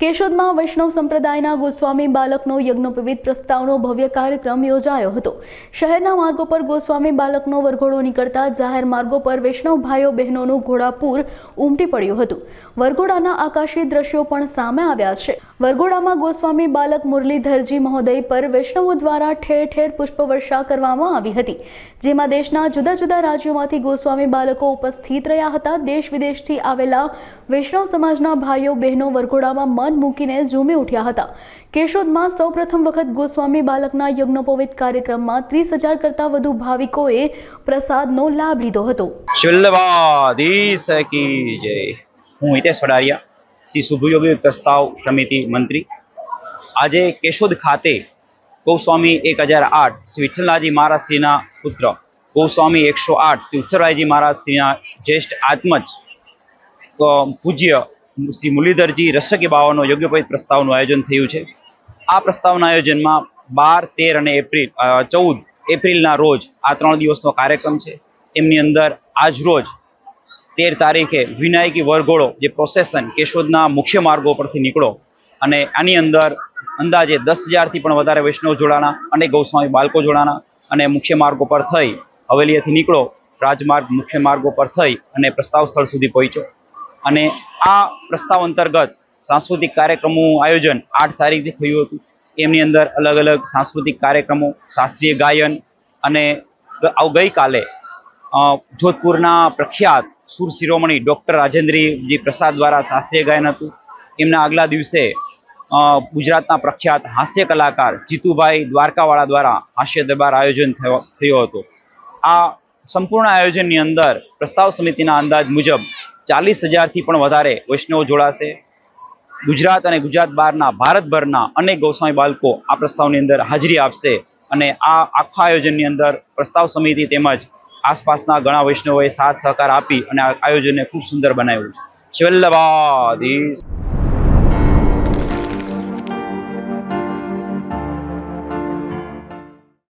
કેશોદમાં વૈષ્ણવ સંપ્રદાયના ગોસ્વામી બાલકનો યજ્ઞોપવિત પ્રસ્તાવનો ભવ્ય કાર્યક્રમ યોજાયો હતો. શહેરના માર્ગો પર ગોસ્વામી બાલકનો વરઘોડો નીકળતા જાહેર માર્ગો પર વૈષ્ણવ ભાઈઓ બહેનોનું ઘોડાપૂર ઉમટી પડ્યું હતું. વરઘોડાના આકાશી દ્રશ્યો પણ સામે આવ્યા છે. વરઘોડામાં ગોસ્વામી બાલક મુરલીધરજી મહોદય પર વૈષ્ણવો દ્વારા ઠેર ઠેર પુષ્પવર્ષા કરવામાં આવી હતી. જેમાં દેશના જુદા જુદા રાજ્યોમાંથી ગોસ્વામી બાલકો ઉપસ્થિત રહ્યા હતા. દેશ વિદેશથી આવેલા વૈષ્ણવ સમાજના ભાઈઓ બહેનો વરઘોડામાં મન મૂકીને ઝૂમી ઉઠ્યા હતા. કેશોદમાં સૌપ્રથમ વખત ગોસ્વામી બાલકના યજ્ઞોપવિત કાર્યક્રમમાં ત્રીસ હજાર કરતાં વધુ ભાવિકોએ પ્રસાદનો લાભ લીધો હતો. હું હિતેશ વડારિયા, શ્રી શુભયોગી પ્રસ્તાવ સમિતિ મંત્રી. આજે કેશોદ ખાતે ગૌસ્વામી એક હજાર આઠ શ્રી વિઠ્ઠલનાથજી મહારાજશ્રીના પુત્ર, ગૌસ્વામી એકસો આઠ શ્રી ઉત્તરરાયજી મહારાજશ્રીના જ્યેષ્ઠ આત્મજ પૂજ્ય શ્રી મુરલીધરજી રસકી બાવાનો યોગ્ય પ્રસ્તાવનું આયોજન થયું છે. આ પ્રસ્તાવના આયોજનમાં બાર, તેર અને એપ્રિલ ચૌદ એપ્રિલના રોજ આ ત્રણ દિવસનો કાર્યક્રમ છે. એમની અંદર આજ રોજ તેર તારીખે વિનાયકી વરઘોડો જે પ્રોસેસન કેશોદના મુખ્ય માર્ગો પરથી નીકળો અને આની અંદર અંદાજે દસ હજારથી પણ વધારે વૈષ્ણવ જોડાણા અને ગૌસ્વામી બાળકો જોડાણા અને મુખ્ય માર્ગો પર થઈ હવેલીએથી નીકળો, રાજમાર્ગ મુખ્ય માર્ગો પર થઈ અને પ્રસ્તાવ સ્થળ સુધી પહોંચ્યો. અને આ પ્રસ્તાવ અંતર્ગત સાંસ્કૃતિક કાર્યક્રમોનું આયોજન આઠ તારીખથી થયું હતું. એમની અંદર અલગ અલગ સાંસ્કૃતિક કાર્યક્રમો, શાસ્ત્રીય ગાયન અને ગઈકાલે જોધપુરના પ્રખ્યાત સુર શિરોમણી ડૉક્ટર રાજેન્દ્રજી પ્રસાદ દ્વારા શાસ્ત્રીય ગાયન હતું. એમના આગલા દિવસે ગુજરાતના પ્રખ્યાત હાસ્ય કલાકાર જીતુભાઈ દ્વારકાવાળા દ્વારા હાસ્ય દરબાર આયોજન થયો હતો. આ સંપૂર્ણ આયોજનની અંદર પ્રસ્તાવ સમિતિના અંદાજ મુજબ ચાલીસ હજારથી પણ વધારે વૈષ્ણવો જોડાશે. ગુજરાત અને ગુજરાત બહારના, ભારતભરના અનેક ગૌસ્વામી બાળકો આ પ્રસ્તાવની અંદર હાજરી આપશે અને આ આખા આયોજનની અંદર પ્રસ્તાવ સમિતિ તેમજ આસપાસના ઘણા વૈષ્ણવોએ સાથ સહકાર આપી અને આયોજનને ખૂબ સુંદર બનાવ્યું છે. શિવલ્લભાધીશ